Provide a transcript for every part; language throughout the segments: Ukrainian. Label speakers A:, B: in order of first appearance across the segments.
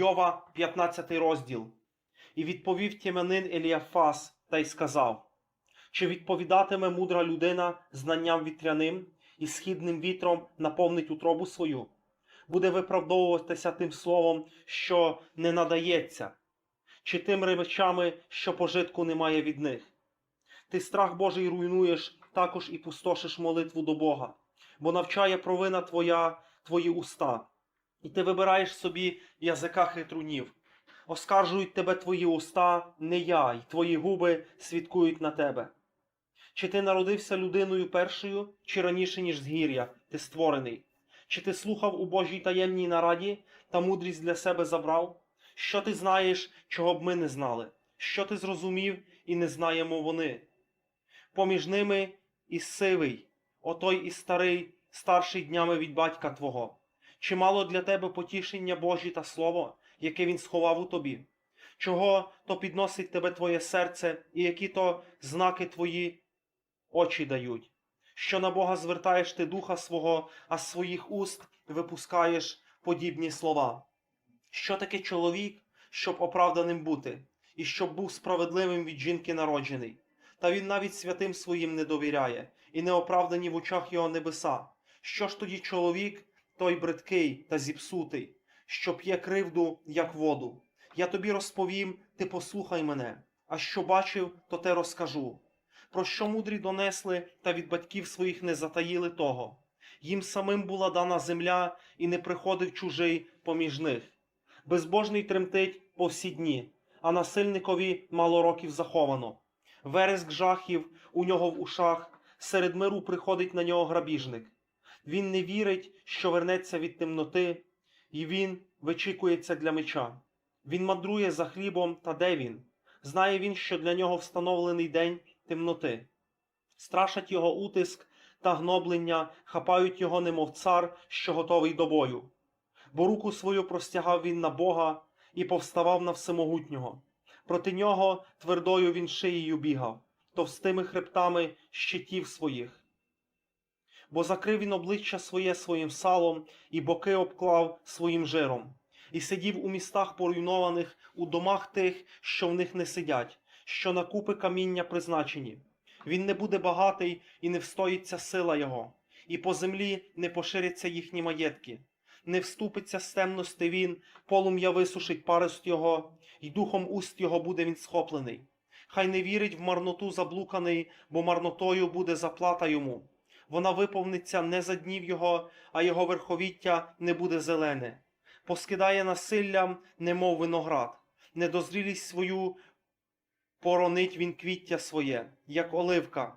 A: Йова, 15 розділ. І відповів тємянин Еліафас та й сказав: Чи відповідатиме мудра людина знанням вітряним і східним вітром наповнить утробу свою? Буде виправдовуватися тим словом, що не надається, чи тим речами, що пожитку немає від них? Ти страх Божий руйнуєш, також і пустошиш молитву до Бога, бо навчає провина твоя, твої уста, і ти вибираєш собі язика хитрунів. Оскаржують тебе твої уста, не я, й твої губи свідкують на тебе. Чи ти народився людиною першою, чи раніше, ніж згір'я, ти створений? Чи ти слухав у Божій таємній нараді та мудрість для себе забрав? Що ти знаєш, чого б ми не знали? Що ти зрозумів і не знаємо вони? Поміж ними і сивий, отой і старий, старший днями від батька твого. Чи мало для тебе потішення Божі та слово, яке він сховав у тобі? Чого то підносить тебе твоє серце, і які то знаки твої очі дають? Що на Бога звертаєш ти духа свого, а з своїх уст випускаєш подібні слова? Що таке чоловік, щоб оправданим бути, і щоб був справедливим від жінки народжений? Та він навіть святим своїм не довіряє, і не оправдані в очах його небеса. Що ж тоді чоловік, той бридкий та зіпсутий, що п'є кривду, як воду? Я тобі розповім, ти послухай мене, а що бачив, то те розкажу. Про що мудрі донесли та від батьків своїх не затаїли того. Їм самим була дана земля, і не приходив чужий поміж них. Безбожний тремтить по всі дні, а насильникові мало років заховано. Вереск жахів у нього в ушах, серед миру приходить на нього грабіжник. Він не вірить, що вернеться від темноти, і він вичікується для меча. Він мандрує за хлібом, та де він? Знає він, що для нього встановлений день темноти. Страшать його утиск та гноблення, хапають його, немов цар, що готовий до бою. Бо руку свою простягав він на Бога і повставав на всемогутнього. Проти нього твердою він шиєю бігав, товстими хребтами щитів своїх. Бо закрив він обличчя своє своїм салом і боки обклав своїм жиром, і сидів у містах поруйнованих, у домах тих, що в них не сидять, що на купи каміння призначені. Він не буде багатий і не встоїться сила його, і по землі не поширяться їхні маєтки. Не вступиться з темності він, полум'я висушить парость його, і духом уст його буде він схоплений. Хай не вірить в марноту заблуканий, бо марнотою буде заплата йому. Вона виповниться не за днів його, а його верховіття не буде зелене. Поскидає насиллям, немов виноград, недозрілість свою поронить він квіття своє, як оливка.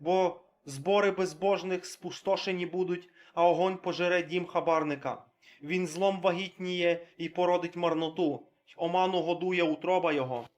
A: Бо збори безбожних спустошені будуть, а огонь пожере дім хабарника. Він злом вагітніє і породить марноту, оману годує утроба його.